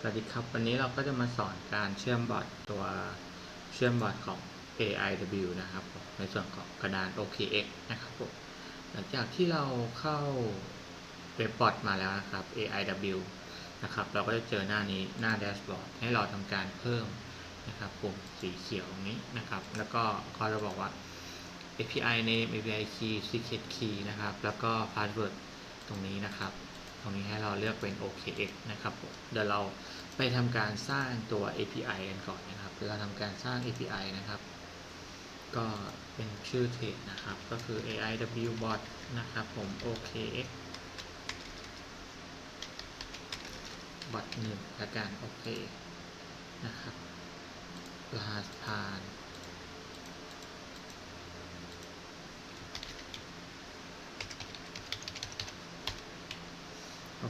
สวัสดีครับ วันนี้เราก็จะมาสอนการเชื่อมบอร์ดตัวเชื่อมบอร์ดของ AIW นะครับผมในส่วนของกระดาน OKX นะครับผมหลังจากที่เราเข้าเว็บบอร์ดมาแล้วนะครับ AIW นะครับ เราก็จะเจอหน้านี้หน้าแดชบอร์ดให้เราทำการเพิ่มนะครับปุ่มสีเขียวนี้นะครับ แล้วก็เขาจะบอกว่า API name API key secret key นะครับ แล้วก็ password ตรงนี้นะครับ ตรงนี้ให้เราเลือกเป็น OKX นะครับผมเดี๋ยวเราไปทำการสร้างตัว API กันก่อนนะครับเราทำการสร้าง API นะครับ ก็เป็นชื่อเทรดนะครับ ก็คือ AIW bot นะครับผม OKX bot หนึ่งและการโอเคนะครับรหัสผ่าน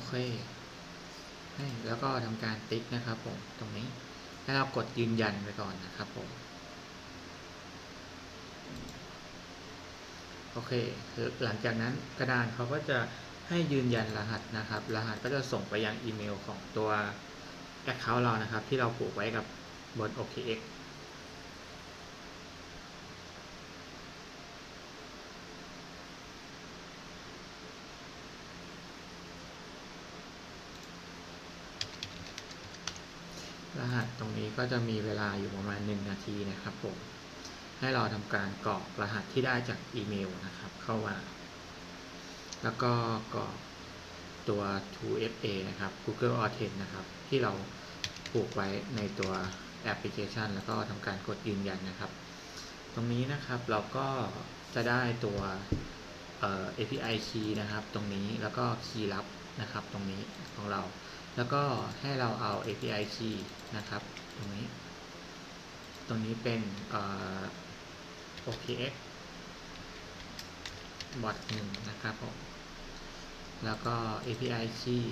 เคให้แล้วก็ทำการติ๊กนะครับผมตรงนี้ให้เรากดยืนยันไปก่อนนะครับผม โอเคหลังจากนั้นกระดานเขาก็จะให้ยืนยันรหัสนะครับ รหัสก็จะส่งไปยังอีเมลของตัว Account เรานะครับ ที่เราผูกไว้กับบน OKX หัสตรงนี้ก็จะมีเวลาอยู่ประมาณ 1 นาทีนะครับผม ให้เราทำการกรอกรหัสที่ได้จากอีเมลนะครับ เข้ามา แล้วก็กรอกตัว 2FA นะครับ Google Authent นะครับ ที่เราผูกไว้ในตัวแอปพลิเคชัน แล้วก็ทำการกดยืนยันนะครับ ตรงนี้นะครับเราก็จะได้ตัวเอ่อ API key นะครับ ตรงนี้แล้วก็คีย์ลับนะครับ ตรงนี้ของเรา แล้วก็ให้เราเอา API key นะครับ ตรงนี้ ตรงนี้เป็นเอ่อ OKX bot 1นะครับผม แล้วก็ API key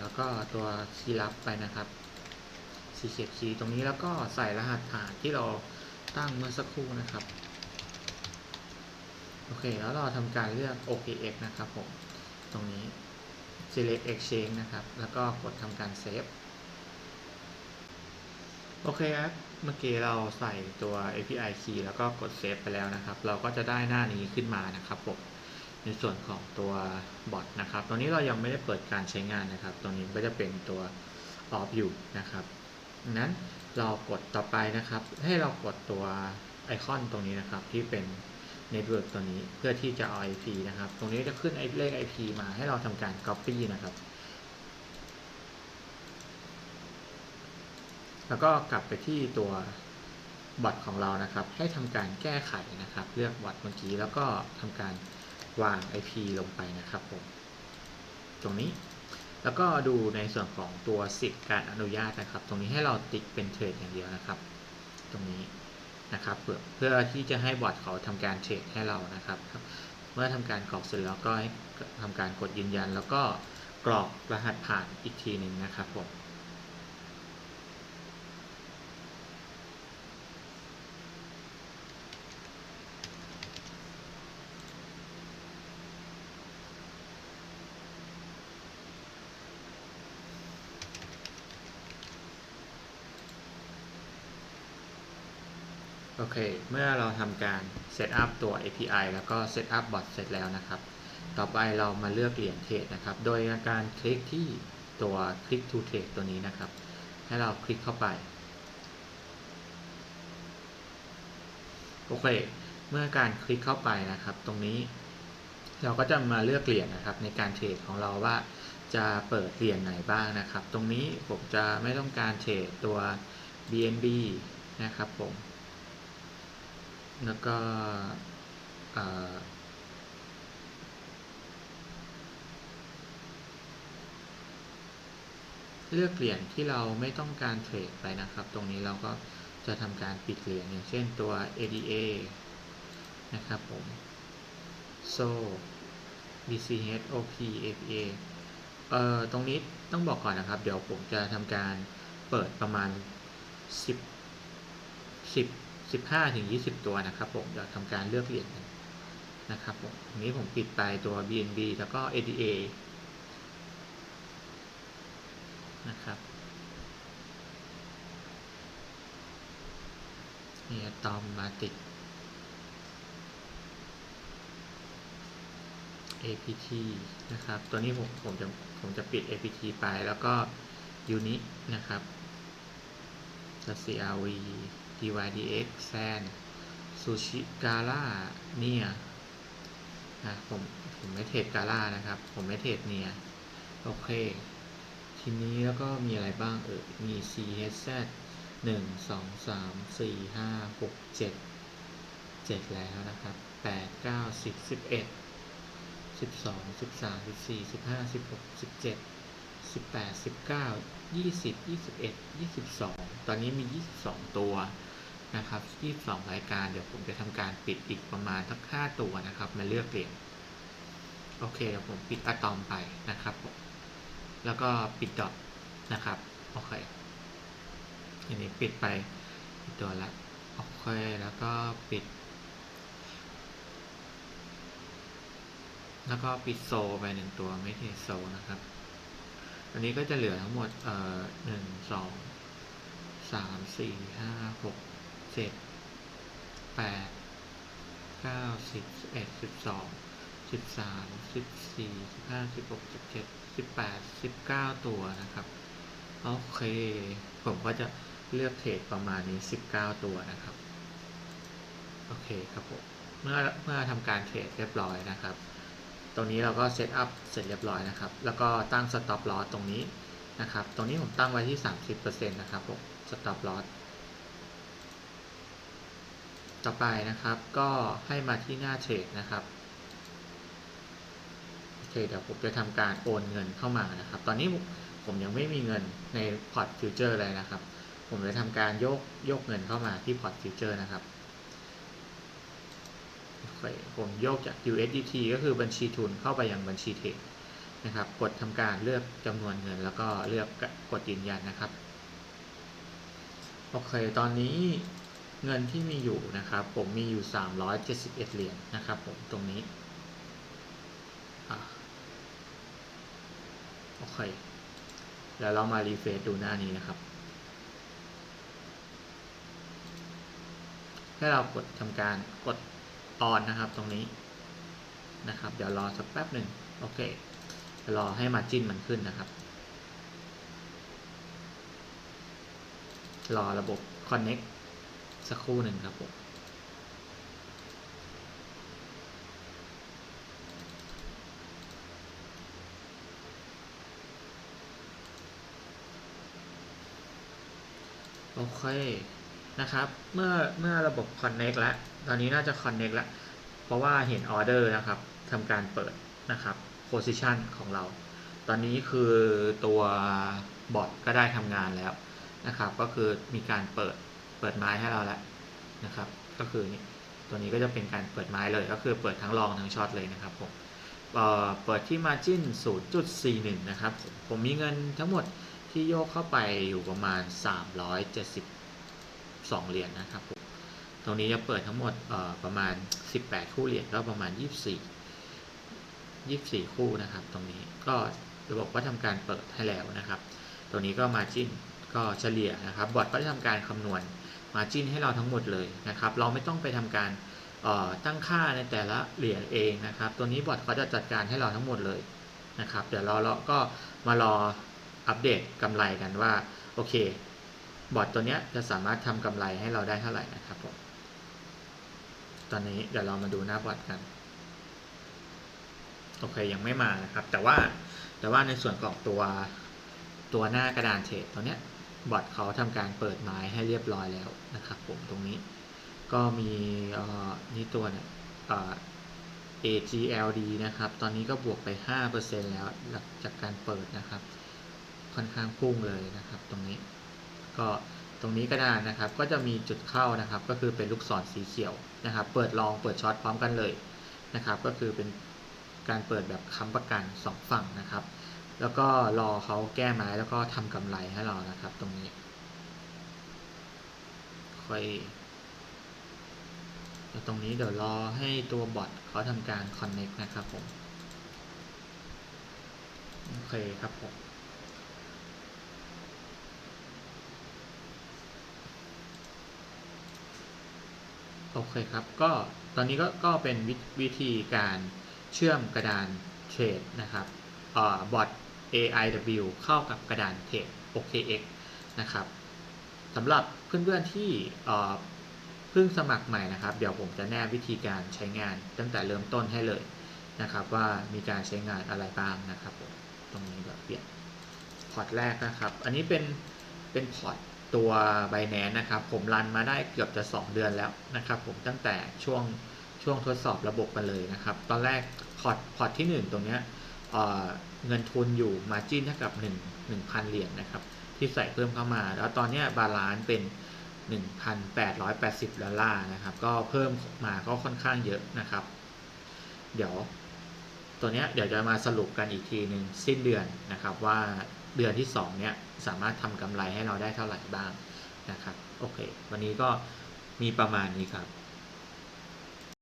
แล้วก็ตัวคีย์ลับไปนะครับ secret key ตรงนี้แล้วก็ใส่รหัสฐานที่เราตั้งเมื่อสักครู่นะครับ โอเค แล้วเราทำการเลือก OKX นะครับผม ตรงนี้ select exchange นะครับ แล้วก็กดทำการเซฟโอเคครับ เมื่อกี้เราใส่ตัว API key แล้วก็กดเซฟไปแล้วนะครับ เราก็จะได้หน้านี้ขึ้นมานะครับผม ในส่วนของตัวบอทนะครับตรงนี้เรายังไม่ได้เปิดการใช้งานนะครับตรงนี้ก็จะเป็นตัว off อยู่นะครับดังนั้นเรากดต่อไปนะครับ ให้เรากดตัวไอคอนตรงนี้นะครับที่เป็น Network ตัวนี้เพื่อที่จะเอา IP นะครับ ตรงนี้จะขึ้นเลข IP มาให้เราทำการ Copy นะครับ แล้วก็กลับไปที่ตัวบอทของเรานะครับ ให้ทำการแก้ไขนะครับ เลือกบอทเมื่อกี้แล้วก็ทำการวาง IP ลงไปนะครับผมตรงนี้แล้วก็ดูในส่วนของตัวสิทธิการอนุญาตนะครับ ตรงนี้ให้เราติ๊กเป็นเทรดอย่างเดียวนะครับ ตรงนี้ นะครับเพื่อเพื่อที่จะให้บอทเขาทำการเทรดให้เรานะครับ เมื่อทำการกรอกเสร็จแล้วก็ให้ทำการกดยืนยัน แล้วก็กรอกรหัสผ่านอีกทีหนึ่งนะครับผม โอเค เมื่อเราทำการเซตอัพตัว API แล้วก็เซตอัพบอทเสร็จแล้วนะครับ ต่อไปเรามาเลือกเหรียญเทรดนะครับ โดยการคลิกที่ตัวคลิก to trade ตัวนี้นะครับ ให้เราคลิกเข้าไป โอเค เมื่อการคลิกเข้าไปนะครับ ตรงนี้ เราก็จะมาเลือกเหรียญนะครับ ในการเทรดของเราว่าจะเปิดเหรียญไหนบ้างนะครับ ตรงนี้ผมจะไม่ต้องการเทรดตัว BNB นะครับผม แล้วก็เลือกเหรียญที่เราไม่ต้องการเทรดไปนะครับ ตรงนี้เราก็จะทำการปิดเหรียญอย่างเช่นตัว ADA นะครับผม SO BCH OP APA เอ่อตรงนี้ต้องบอกก่อนนะครับ เดี๋ยวผมจะทำการเปิดประมาณ 10 10 15ถึง20 ตัวนะครับผมเดี๋ยวทำการเลือกเหรียญกันนะครับผมนี้ผมปิดไปตัว BNB แล้วก็ ADA นะครับนี่อตอมมาติด apt นะครับ ตัวนี้ผมผมจะผมจะปิด apt ไปแล้วก็ Uni นะครับ crv dydx san sushi gala เนี่ยนะผมผมไม่เทรดกาล่านะครับ ผมไม่เทรดเนี่ยโอเค ทีนี้แล้วก็มีอะไรบ้างเออมี chz หนึ่งสองสามสี่ห้าหกเจ็ดเจ็ดแล้วนะครับแปดเก้าสิบสิบเอ็ดสิบสองสิบสามสิบสี่สิบห้าสิบหกสิบเจ็ดสิบแปดสิบเก้ายี่สิบยี่สิบเอ็ดยี่สิบสองตอนนี้มียี่สิบสองตัว นะครับยี่สองรายการเดี๋ยวผมจะทำการปิดอีกประมาณสักห้าตัวนะครับ มาเลือกเหรียญโอเคเดี๋ยวผมปิดอะตอมไปนะครับผมแล้วก็ปิดดอทนะครับโอเคทีนี้ปิดไปตัวละโอเคแล้วก็ปิด แล้วก็ปิดโซไปหนึ่งตัวไม่เทโซนะครับอันนี้ก็จะเหลือทั้งหมดเอ่อหนึ่งสองสามสี่ห้าหก เจ็ดแปดเก้าสิบสิบเอ็ดสิบสองสิบสามสิบสี่สิบห้าสิบหกสิบเจ็ดสิบแปดสิบเก้าตัวนะครับ โอเค ผมก็จะเลือกเทรดประมาณนี้19ตัวนะครับ โอเคครับผม เมื่อเมื่อทำการเทรดเรียบร้อยนะครับ ตรงนี้เราก็เซตอัพเสร็จเรียบร้อยนะครับ แล้วก็ตั้ง stop loss ตรงนี้นะครับ ตรงนี้ผมตั้งไว้ที่ 30%นะครับผม stop loss ต่อไปนะครับ ก็ให้มาที่หน้าเทรดนะครับโอเคเดี๋ยวผมจะทำการโอนเงินเข้ามานะครับ ตอนนี้ผมยังไม่มีเงินในพอร์ตฟิวเจอร์เลยนะครับ ผมจะทำการโยกโยกเงินเข้ามาที่พอร์ตฟิวเจอร์นะครับโอเคผมโยกจาก USDT ก็คือบัญชีทุนเข้าไปยังบัญชีเทรดนะครับ กดทำการเลือกจำนวนเงิน แล้วก็เลือกกดยืนยันนะครับโอเค ตอนนี้ เงินที่มีอยู่นะครับ ผมมีอยู่ 371 เหรียญนะครับผมตรงนี้โอเค แล้วเรามารีเฟรชดูหน้านี้นะครับ ให้เรากดทำการกดออนนะครับตรงนี้นะครับ เดี๋ยวรอสักแป๊บหนึ่งโอเค รอให้มาจิ้นมันขึ้นนะครับ รอระบบ Connect สักครู่หนึ่งครับผมโอเคนะครับ เมื่อเมื่อระบบ Connect แล้ว ตอนนี้น่าจะ Connect แล้ว เพราะว่าเห็นออเดอร์นะครับทำการเปิดนะครับ Position ของเรา ตอนนี้คือตัวบอทก็ได้ทำงานแล้วนะครับ ก็คือมีการเปิด เปิดไม้ให้เราแล้วนะครับ ก็คือนี่ตัวนี้ก็จะเป็นการเปิดไม้เลยก็คือเปิดทั้งลองทั้งช็อตเลยนะครับผมเอ่อเปิดที่ Margin 0.41 นะครับผมผมมีเงินทั้งหมดที่โยกเข้าไปอยู่ประมาณ 372 เหรียญนนะครับผมตรงนี้จะเปิดทั้งหมดประมาณ 18 คู่เหรียญก็ประมาณ 24 24 คู่นะครับ ตรงนี้ก็ระบบก็ทำการเปิดให้แล้วนะครับตัวนี้ก็ Margin ก็เฉลี่ยนะครับ บอทก็จะทำการคำนวณ Margin ให้เราทั้งหมดเลยนะครับ เราไม่ต้องไปทำการตั้งค่าในแต่ละเหรียญเองนะครับ ตัวนี้บอทเขาจะจัดการให้เราทั้งหมดเลยนะครับ เดี๋ยวเราเราก็มารออัปเดตกำไรกันว่าโอเคบอทตัวนี้จะสามารถทำกำไรให้เราได้เท่าไหร่นะครับผมตอนนี้เดี๋ยวเรามาดูหน้าบอทกันโอเคยังไม่มานะครับ แต่ว่าแต่ว่าในส่วนของตัวตัวหน้ากระดานเทรดตัวเนี้ย บอทเขาทำการเปิดไม้ให้เรียบร้อยแล้วนะครับผมตรงนี้ ก็มีนี่ตัวเนี่ย AGLD นะครับ ตอนนี้ก็บวกไป 5%แล้วหลังจากการเปิดนะครับ ค่อนข้างพุ่งเลยนะครับ ตรงนี้ ก็ตรงนี้กระดานนะครับ ก็จะมีจุดเข้านะครับ ก็คือเป็นลูกศรสีเขียวนะครับ เปิดลองเปิดช็อตพร้อมกันเลยนะครับ ก็คือเป็นการเปิดแบบค้ำประกัน 2 ฝั่งนะครับ แล้วก็รอเขาแก้ไม้แล้วก็ทำกำไรให้เรานะครับ ตรงนี้ ค่อยตรงนี้เดี๋ยวรอให้ตัวบอทเขาทำการ connect นะครับผม โอเคครับผมโอเคครับ ก็ตอนนี้ก็ก็เป็นววิธีการเชื่อมกระดานเทรดนะครับอ่าบอท AIW เข้ากับกระดานเทรด OKX นะครับสำหรับเพื่อนๆที่เพิ่งสมัครใหม่นะครับ เดี๋ยวผมจะแนบวิธีการใช้งานตั้งแต่เริ่มต้นให้เลยนะครับ ว่ามีการใช้งานอะไรบ้างนะครับผมตรงนี้แบบเปลี่ยนพอร์ตแรกนะครับ อันนี้เป็นเป็นพอร์ตตัว b i n a n c e นะครับ ผมรันมาได้เกือบจะ 2 เดือนแล้วนะครับ ผมตั้งแต่ช่วงช่วงทดสอบระบบกันเลยนะครับ ตอนแรกพอร์ตพอร์ตที่ 1 ตรงเนี้ย เเงินทุนอยู่มาจิ้นเท่ากับ 1 1,000 เหรียญนะครับ ที่ใส่เพิ่มเข้ามา แล้วตอนนี้บาลานซ์เป็น 1,880 ดอลลาร์นะครับ ก็เพิ่มมาก็ค่อนข้างเยอะนะครับ เดี๋ยวตัวนี้เดี๋ยวจะมาสรุปกันอีกทีหนึ่งสิ้นเดือนนะครับว่าเดือนที่ 2 เนี้ยสามารถทำกำไรให้เราได้เท่าไหร่บ้างนะครับ โอเค วันนี้ก็มีประมาณนี้ครับ